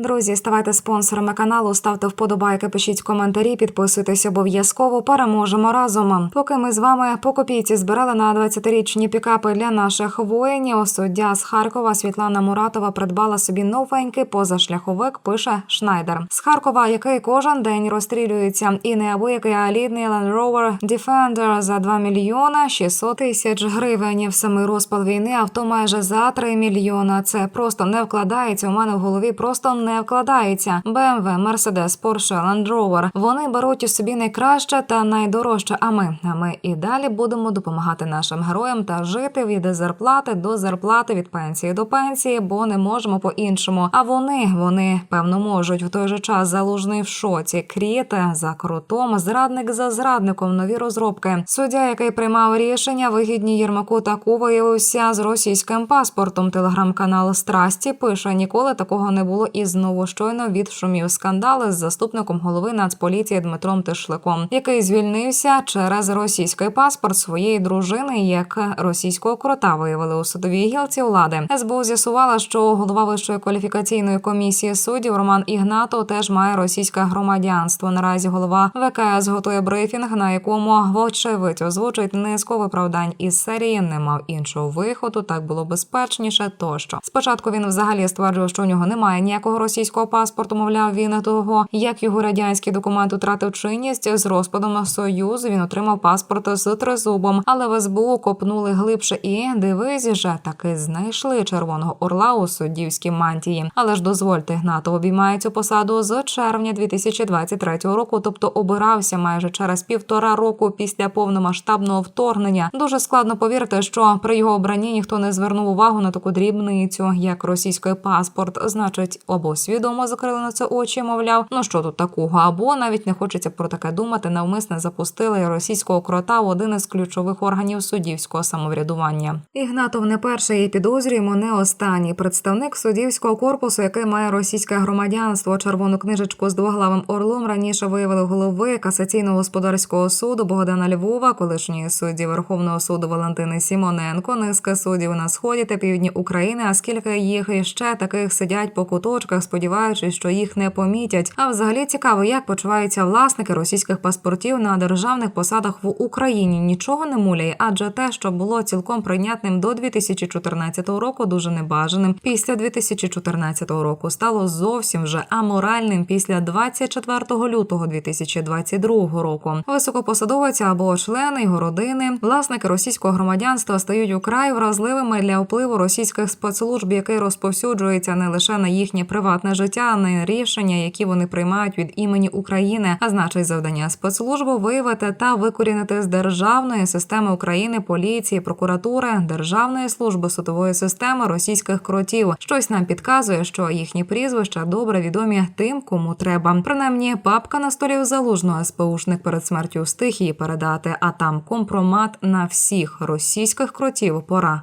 Друзі, ставайте спонсорами каналу, ставте вподобайки, пишіть коментарі, підписуйтесь обов'язково. Переможемо разом. Поки ми з вами по копійці збирали на 20-річні пікапи для наших воїнів. Суддя з Харкова Світлана Муратова придбала собі новенький позашляховик. Пише Шнайдер з Харкова, який кожен день розстрілюється, і неабиякий алідний Land Rover Defender за 2 мільйона 600 тисяч гривень. В самий розпал війни авто майже за 3 мільйона. Це просто не вкладається. У мене в голові просто не вкладається. BMW, Mercedes, Porsche, Land Rover. Вони беруть у собі найкраще та найдорожче. А ми, а ми і далі будемо допомагати нашим героям та жити від зарплати до зарплати, від пенсії до пенсії, бо не можемо по-іншому. А вони, вони певно можуть в той же час залужний в шоці. Кріте за крутом, зрадник за зрадником. Нові розробки. Суддя, який приймав рішення, вигідні Єрмаку таку виявився з російським паспортом. Телеграм-канал Страсті пише: ніколи такого не було і знову щойно відшумів скандали з заступником голови Нацполіції Дмитром Тишликом, який звільнився через російський паспорт своєї дружини, як російського крота виявили у судовій гілці влади. СБУ з'ясувала, що голова вищої кваліфікаційної комісії суддів Роман Ігнатов теж має російське громадянство. Наразі голова ВКС готує брифінг, на якому вочевидь озвучують низку виправдань із серії не мав іншого виходу, так було безпечніше. Тощо спочатку він взагалі стверджував, що у нього немає ніякого російського паспорту. Мовляв, він того, як його радянський документ втратив чинність з розпадом союзу. Він отримав паспорт з тризубом, але в СБУ копнули глибше і дивись же таки знайшли червоного орла у суддівській мантії. Але ж дозвольте, Гнатов обіймає цю посаду з червня 2023 року, тобто обирався майже через півтора року після повномасштабного вторгнення. Дуже складно повірити, що при його обранні ніхто не звернув увагу на таку дрібницю, як російський паспорт. Значить, або свідомо закрили на це очі, мовляв, ну що тут такого, або навіть не хочеться про таке думати. Навмисне запустили російського крота в один із ключових органів суддівського самоврядування. Ігнатов не перший і підозрюємо, не останній представник суддівського корпусу, який має російське громадянство. Червону книжечку з двоглавим орлом раніше виявили голови касаційного господарського суду Богдана Львова, колишньої судді Верховного суду Валентини Сімоненко, низка суддів на сході та півдні України. А скільки їх іще таких сидять по куточках, сподіваючись, що їх не помітять. А взагалі цікаво, як почуваються власники російських паспортів на державних посадах в Україні. Нічого не муляє, адже те, що було цілком прийнятним до 2014 року, дуже небажаним. Після 2014 року стало зовсім вже аморальним після 24 лютого 2022 року. Високопосадовець або члени його родини, власники російського громадянства стають украй вразливими для впливу російських спецслужб, який розповсюджується не лише на їхнє приватне життя, а на рішення, які вони приймають від імені України. А значить, завдання спецслужби виявити та викорінити з державної системи України, поліції, прокуратури, державної служби судової системи російських кротів. Щось нам підказує, що їхні прізвища добре відомі тим, кому треба. Принаймні, папка на столі в залужного СПУшник перед смертю встиг її передати. А там компромат на всіх російських кротів. Пора